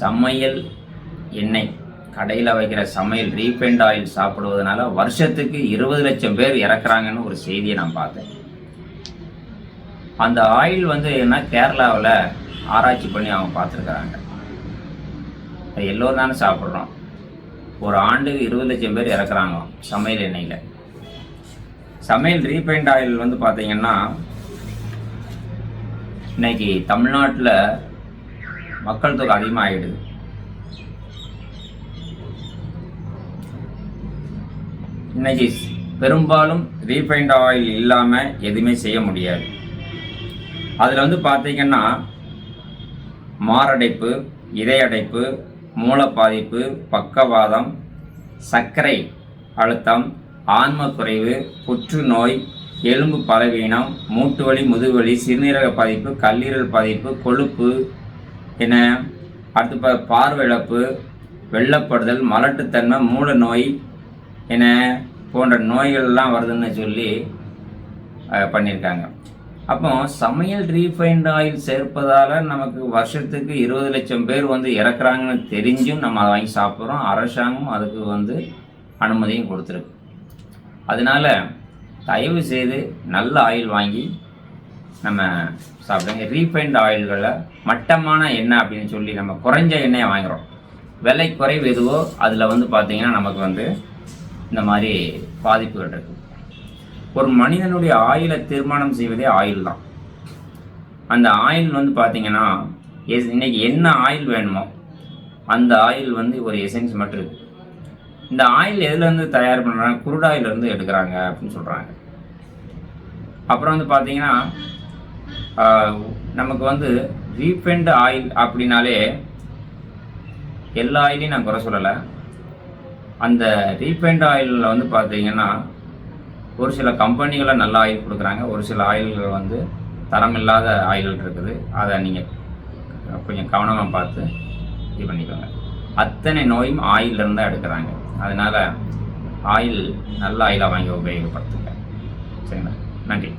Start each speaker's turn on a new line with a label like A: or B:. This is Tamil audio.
A: சமையல் எண்ணெய். கடையில் வைக்கிற சமையல் ரீஃபைண்ட் ஆயில் சாப்பிடுவதனால வருஷத்துக்கு இருபது லட்சம் பேர் இறக்குறாங்கன்னு ஒரு செய்தியை நான் பார்த்தேன். அந்த ஆயில் வந்து என்ன கேரளாவில் ஆராய்ச்சி பண்ணி அவங்க பார்த்துருக்குறாங்க. அது எல்லோரும் தானே சாப்பிட்றோம். ஒரு ஆண்டுக்கு இருபது லட்சம் பேர் இறக்குறாங்க சமையல் எண்ணெயில். சமையல் ரீஃபைண்ட் ஆயில் வந்து பார்த்தீங்கன்னா இன்னைக்கு தமிழ்நாட்டில் மக்கள் தொகை அதிகமாகிடுது. இன்னைக்கு பெரும்பாலும் ரீஃபைண்ட் ஆயில் இல்லாமல் எதுவுமே செய்ய முடியாது. அதில் வந்து பார்த்தீங்கன்னா மாரடைப்பு இதயடைப்பு மூலப்பாதிப்பு பக்கவாதம் சர்க்கரை அழுத்தம் ஆன்ம குறைவு புற்றுநோய் எலும்பு பலவீனம் மூட்டு வலி முதுகுவலி சிறுநீரக பாதிப்பு கல்லீரல் பாதிப்பு கொழுப்பு என அடுத்து ப பார்வை இழப்பு வெள்ளப்படுதல் மலட்டுத்தன்மை மூல நோய் என போன்ற நோய்கள்லாம் வருதுன்னு சொல்லி பண்ணியிருக்காங்க. அப்போ சமையல் ரீஃபைண்ட் ஆயில் சேர்ப்பதால் நமக்கு வருஷத்துக்கு இருபது லட்சம் பேர் வந்து இறக்குறாங்கன்னு தெரிஞ்சும் நம்ம அதை வாங்கி சாப்பிட்றோம். அரசாங்கம் அதுக்கு வந்து அனுமதியும் கொடுத்துருக்கு. அதனால தயவு செய்து நல்ல ஆயில் வாங்கி நம்ம சாப்பிடுங்க. ரீஃபைண்ட் ஆயில்களை மட்டமான எண்ணெய் அப்படின்னு சொல்லி நம்ம குறைஞ்ச எண்ணெயை வாங்குகிறோம் விலை குறைவு எதுவோ அதில் வந்து பார்த்தீங்கன்னா நமக்கு வந்து இந்த மாதிரி பாதிப்புகள் இருக்குது ஒரு மனிதனுடைய ஆயிலை தீர்மானம் செய்வதே ஆயில் தான். அந்த ஆயில் வந்து பார்த்தீங்கன்னா எஸ்- இன்னைக்கு என்ன ஆயில் வேணுமோ அந்த ஆயில் வந்து ஒரு எசன்ஸ் மட்டும் இருக்குது இந்த ஆயில் எதுலேருந்து தயார் பண்ணுறாங்க குருடாயிலிருந்து எடுக்கிறாங்க அப்படின்னு சொல்கிறாங்க அப்புறம் வந்து பார்த்தீங்கன்னா நமக்கு வந்து ரீஃபைண்ட் ஆயில் அப்படின்னாலே எல்லா ஆயிலையும் நான் குறை சொல்லலை. அந்த ரீஃபைண்ட் ஆயிலில் வந்து பார்த்தீங்கன்னா ஒரு சில கம்பெனிகளில் நல்ல ஆயில் கொடுக்குறாங்க. ஒரு சில ஆயில்கள் வந்து தரமில்லாத ஆயில்கள் இருக்குது. அதை நீங்கள் கொஞ்சம் கவனமாக பார்த்து இது பண்ணிக்கோங்க. அத்தனை நோயும் ஆயில்ல தான் எடுக்கிறாங்க. அதனால் ஆயில் நல்ல ஆயிலாக வாங்கி உபயோகப்படுத்துங்க. சரிங்களா? நன்றி.